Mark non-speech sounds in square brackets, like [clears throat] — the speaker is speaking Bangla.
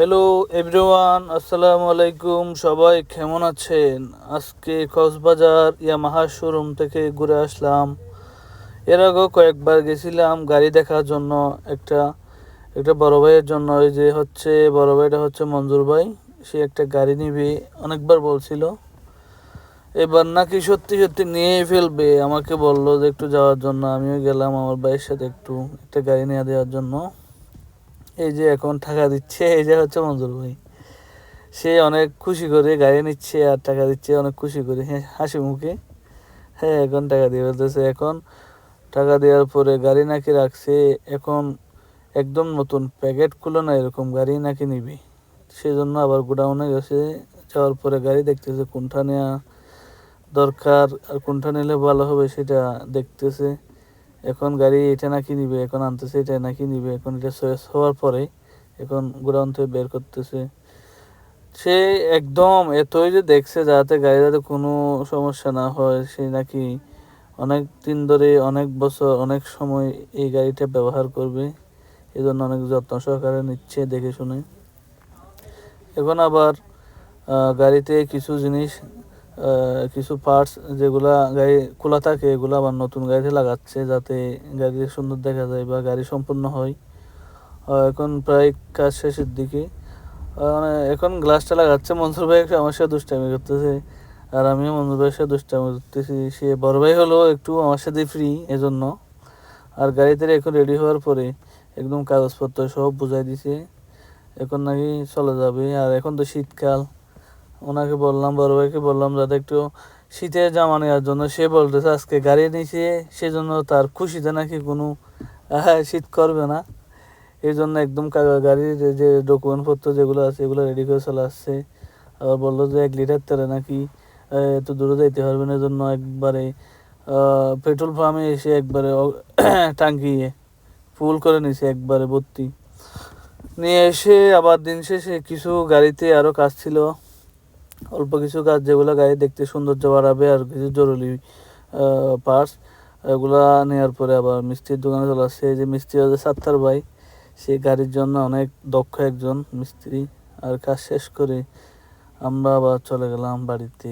হ্যালো এভরিওয়ান আসসালামু আলাইকুম সবাই কেমন আছেন? আজকে কক্সবাজার ইয়ামাহা শোরুম থেকে ঘুরে আসলাম। এর আগেও কয়েকবার গেছিলাম গাড়ি দেখার জন্য একটা একটা বড় ভাইয়ের জন্য। ওই যে হচ্ছে, বড় ভাইটা হচ্ছে মঞ্জুর ভাই। সে একটা গাড়ি নিবে, অনেকবার বলছিল। এবার নাকি সত্যি সত্যি নিয়েই ফেলবে। আমাকে বলল যে একটু যাওয়ার জন্য। আমিও গেলাম আমার ভাইয়ের সাথে একটু, একটা গাড়ি নিয়ে দেওয়ার জন্য। এই যে এখন টাকা দিচ্ছে, এই যে হচ্ছে মঞ্জুর ভাই। সে অনেক খুশি করে গাড়ি নিচ্ছে আর টাকা দিচ্ছে, অনেক খুশি করে হ্যাঁ হাসি মুখে। হ্যাঁ এখন টাকা দিয়ে বলতেছে এখন টাকা দেওয়ার পরে গাড়ি নাকি রাখছে, এখন একদম নতুন প্যাকেট খুলে না, এরকম গাড়ি নাকি নিবি। সেজন্য আবার গোডাউনে গেছে যাওয়ার পরে গাড়ি দেখতেছে কোনটা নেওয়া দরকার আর কোনটা নিলে ভালো হবে সেটা দেখতেছে। এখন গাড়ি এটা নাকি নিবে, এখন আনতেছে এটা নাকি নিবে, এখন এটা চয়েস হওয়ার পরে এখন গোডাউন থেকে বের করতেছে। সে একদম এতই যে দেখছে যাতে গাড়ি যাতে কোনো সমস্যা না হয়, সে নাকি অনেক দিন ধরে, অনেক বছর, অনেক সময় এই গাড়িটা ব্যবহার করবে। এই জন্য অনেক যত্ন সহকারে নিচ্ছে দেখে শুনে। এখন আবার গাড়িতে কিছু জিনিস কিছু পার্টস যেগুলা গাড়ি খোলা থাকে, এগুলো আবার নতুন গাড়িতে লাগাচ্ছে যাতে গাড়ি সুন্দর দেখা যায় বা গাড়ি সম্পূর্ণ হয়। এখন প্রায় কাজ শেষের দিকে। মানে এখন গ্লাসটা লাগাচ্ছে। মনসুর ভাই আমার সাথে দুষ্টামি করতেছে। আর আমিও মনসুর ভাইয়ের সাথে দুষ্টামি করতেছি। সে বড় ভাই হলো একটু আমার সাথে ফ্রি এজন্য। আর গাড়িতে এখন রেডি হওয়ার পরে একদম কাগজপত্র সব বুঝাই দিছে। এখন নাকি চলে যাবে। আর এখন তো শীতকাল। ওনাকে বললাম, বড় ভাইকে বললাম যাতে একটু শীতের জামা নেওয়ার জন্য। সে বলতেছে, আজকে গাড়ি নিয়েছে সেজন্য তার খুশিতে নাকি কোনো শীত করবে না। এই জন্য একদম গাড়ির যে ডকুমেন্টপত্র যেগুলো আছে, এগুলো রেডি করে চলে আসছে। আবার বলল যে, এক লিটার তেলে নাকি এত দূরে যাইতে পারবে না। জন্য একবারে পেট্রোল পাম্পে এসে একবারে অ- [clears throat] টাঙ্কি ফুল করে নিছে, একবারে ভর্তি। নিয়ে এসে আবার দিন শেষে কিছু গাড়িতে আরও কাজ ছিল। অল্প কিছু গাছ যেগুলো গায়ে দেখতে সৌন্দর্য বাড়াবে আর কিছু জরুরি পার্টস এগুলা নেওয়ার পরে আবার মিষ্টির দোকানে চলে আসছে যে মিস্ত্রি হচ্ছে সাত্তার ভাই, সে গাড়ির জন্য অনেক দক্ষ একজন মিস্ত্রি। আর কাজ শেষ করে আমরা আবার চলে গেলাম বাড়িতে।